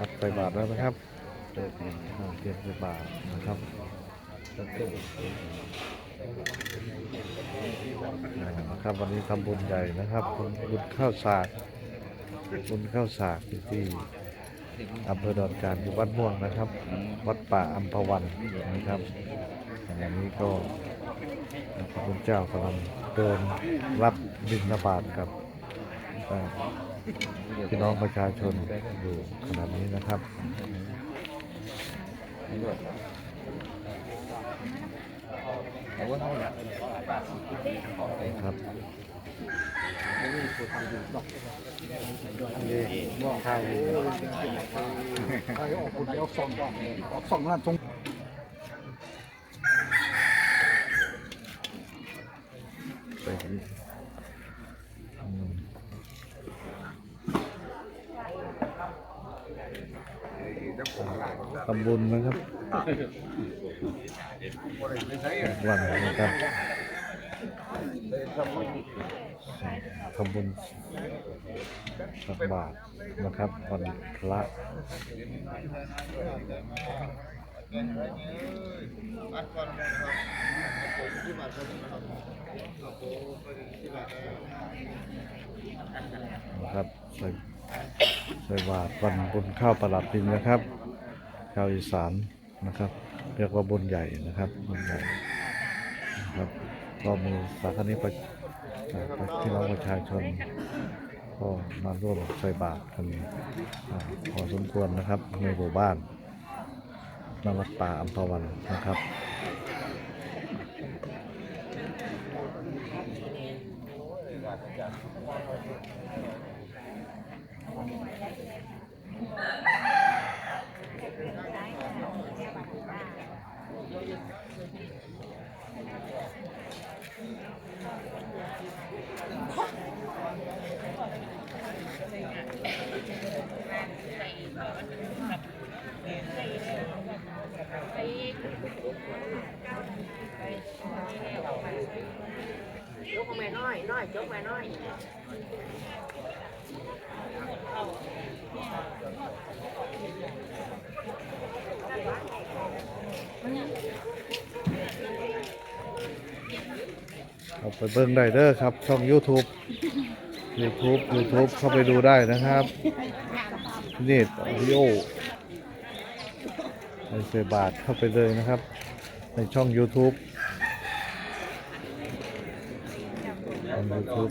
ครับใส่บาทแล้วนะครับเตรียมใส่บาทนะครับนะครับวันนี้ทำบุญใหญ่นะครับบุญบุญข้าวสากบุญข้าวสากที่ที่อำเภอดอนจานอยู่วัดม่วงนะครับ วัดป่าอัมพวันนะครับอันนี้ก็พระคุณเจ้ากำลังเดินรับบิณฑบาตกับเอ่อ พี่น้องประชาชนอยู่ขณะนี้นะครับครับม่วงข้าวใครออกคนเดียวสองก่อออกสองล้านตรงไปที่อืม ทำบุญนะครับวันนะครับทำบุญตักบาทนะครับวันพระนะครับใส่ใส่บาตรวันบุญข้าวประหลัดดินนะครับ ชาวอีสานนะครับ เรียกว่าบุญใหญ่นะครับบุญใหญ่นะครับก็มีสาขานี้ปพี่น้องประชาชนก็มาร่วมใส่บาตรกันพอสมควรนะครับในหมู่บ้านนวัดป่าอัมพวันนะครับ ยกมาน้อยน้อยยกมาน้อย เอาไปเบิ่งได้เด้อครับ ช่อง YouTube YouTube YouTube เข้าไปดูได้นะครับ นี่วิโอไอเซบาทเข้าไปเลยนะครับ ในช่อง YouTube ช่อง YouTube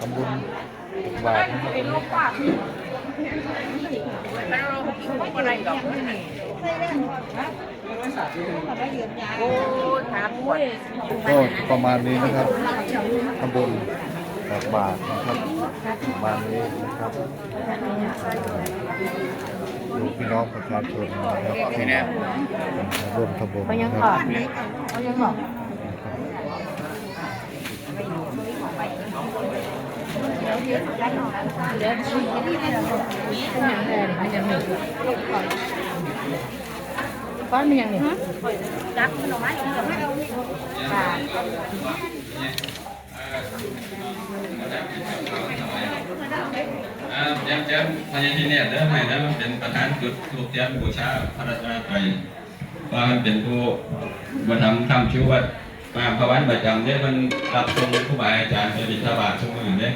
ทำบุญตักบาทนะครับอะไรดอกโอ้ปวดก็ประมาณนี้นะครับทำบุญตักบาทนะครับประมาณนี้นะครับ ดูพี่น้องประชาชนนะครับที่มาร่วมทำบุญเขายังนะบคอรับกเขายังบอกเดี๋ยวชี้นี่ให้เราเป็นอย่างไรมันจะมีก้อนมันยังนี่จับขนมไม้กับไม่เอาค่ะ อ่าเยี่ยมเยี่ยมพญาธิเนตรเด้อไม่เด้อมันเป็นประธานจุดทูกเทียนบูชาพระรัตนตรว่ามันเป็นผู้บรรทำทำชีวิตมาพระวันประจำเนี่ยมันรับทรงผู้บาอาจารย์ไปบิณฑบาตช่วงอื่นเนี่ย